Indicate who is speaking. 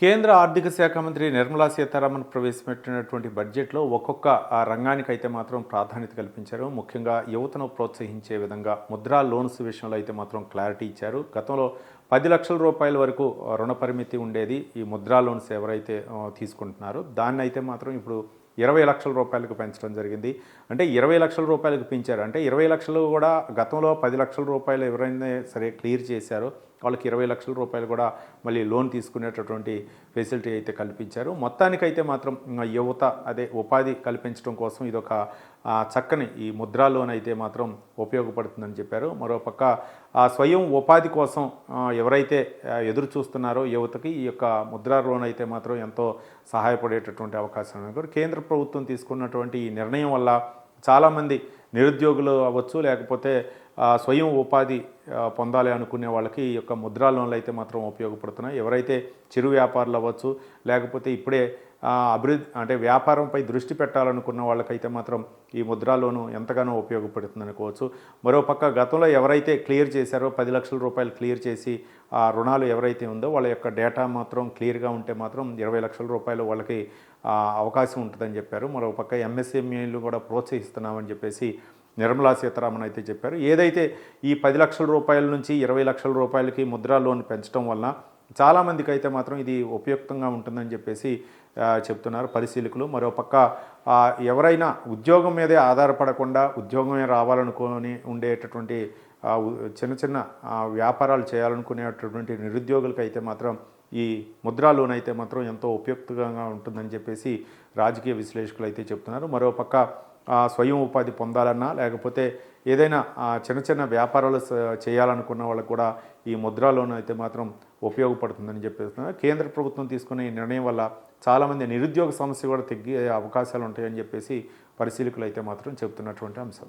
Speaker 1: కేంద్ర ఆర్థిక శాఖ మంత్రి నిర్మలా సీతారామన్ ప్రవేశపెట్టినటువంటి బడ్జెట్లో ఒక్కొక్క ఆ రంగానికి అయితే మాత్రం ప్రాధాన్యత కల్పించారు. ముఖ్యంగా యువతను ప్రోత్సహించే విధంగా ముద్రా లోన్స్ విషయంలో అయితే మాత్రం క్లారిటీ ఇచ్చారు. గతంలో పది లక్షల రూపాయల వరకు రుణ పరిమితి ఉండేది ఈ ముద్రా లోన్స్ ఎవరైతే తీసుకుంటున్నారో దాన్ని అయితే మాత్రం ఇప్పుడు ఇరవై లక్షల రూపాయలకు పెంచడం జరిగింది. అంటే ఇరవై లక్షల రూపాయలకు పెంచారు. అంటే ఇరవై లక్షలు కూడా గతంలో పది లక్షల రూపాయలు ఎవరైనా సరే క్లియర్ చేశారో వాళ్ళకి ఇరవై లక్షల రూపాయలు కూడా మళ్ళీ లోన్ తీసుకునేటటువంటి ఫెసిలిటీ అయితే కల్పించారు. మొత్తానికైతే మాత్రం యువత అదే ఉపాధి కల్పించడం కోసం ఇదొక చక్కని ఈ ముద్రా లోన్ అయితే మాత్రం ఉపయోగపడుతుందని చెప్పారు. మరోపక్క ఆ స్వయం ఉపాధి కోసం ఎవరైతే ఎదురు చూస్తున్నారో యువతకి ఈ యొక్క ముద్రా లోన్ అయితే మాత్రం ఎంతో సహాయపడేటటువంటి అవకాశం కూడా కేంద్ర ప్రభుత్వం తీసుకున్నటువంటి ఈ నిర్ణయం వల్ల చాలామంది నిరుద్యోగులు అవ్వచ్చు లేకపోతే స్వయం ఉపాధి పొందాలి అనుకునే వాళ్ళకి ఈ యొక్క ముద్రా లోన్లు అయితే మాత్రం ఉపయోగపడుతున్నాయి. ఎవరైతే చిరు వ్యాపారులు అవ్వచ్చు లేకపోతే ఇప్పుడే అభివృద్ధి అంటే వ్యాపారంపై దృష్టి పెట్టాలనుకున్న వాళ్ళకైతే మాత్రం ఈ ముద్రా లోను ఎంతగానో ఉపయోగపడుతుంది అనుకోవచ్చు. మరోపక్క గతంలో ఎవరైతే క్లియర్ చేశారో పది లక్షల రూపాయలు క్లియర్ చేసి ఆ రుణాలు ఎవరైతే ఉందో వాళ్ళ యొక్క డేటా మాత్రం క్లియర్గా ఉంటే మాత్రం ఇరవై లక్షల రూపాయలు వాళ్ళకి అవకాశం ఉంటుందని చెప్పారు. మరోపక్క ఎంఎస్ఎంఈలు కూడా ప్రోత్సహిస్తున్నామని చెప్పేసి నిర్మలా సీతారామన్ అయితే చెప్పారు. ఏదైతే ఈ పది లక్షల రూపాయల నుంచి ఇరవై లక్షల రూపాయలకి ముద్రా లోన్ పెంచడం వలన చాలామందికి అయితే మాత్రం ఇది ఉపయుక్తంగా ఉంటుందని చెప్పేసి చెప్తున్నారు పరిశీలకులు. మరోపక్క ఎవరైనా ఉద్యోగం మీదే ఆధారపడకుండా ఉద్యోగమే రావాలనుకొని ఉండేటటువంటి చిన్న చిన్న వ్యాపారాలు చేయాలనుకునేటటువంటి నిరుద్యోగులకి అయితే మాత్రం ఈ ముద్రా లోన్ అయితే మాత్రం ఎంతో ఉపయుక్తంగా ఉంటుందని చెప్పేసి రాజకీయ విశ్లేషకులు అయితే చెప్తున్నారు. మరోపక్క స్వయం ఉపాధి పొందాలన్నా లేకపోతే ఏదైనా చిన్న చిన్న వ్యాపారాలు చేయాలనుకున్న వాళ్ళకు కూడా ఈ ముద్రా లోన్ అయితే మాత్రం ఉపయోగపడుతుందని చెప్పేస్తున్నారు కేంద్ర ప్రభుత్వం తీసుకునే ఈ నిర్ణయం వల్ల చాలామంది నిరుద్యోగ సమస్య కూడా తగ్గే అవకాశాలు ఉంటాయని చెప్పేసి పరిశీలకులు అయితే మాత్రం చెప్తున్నటువంటి అంశం.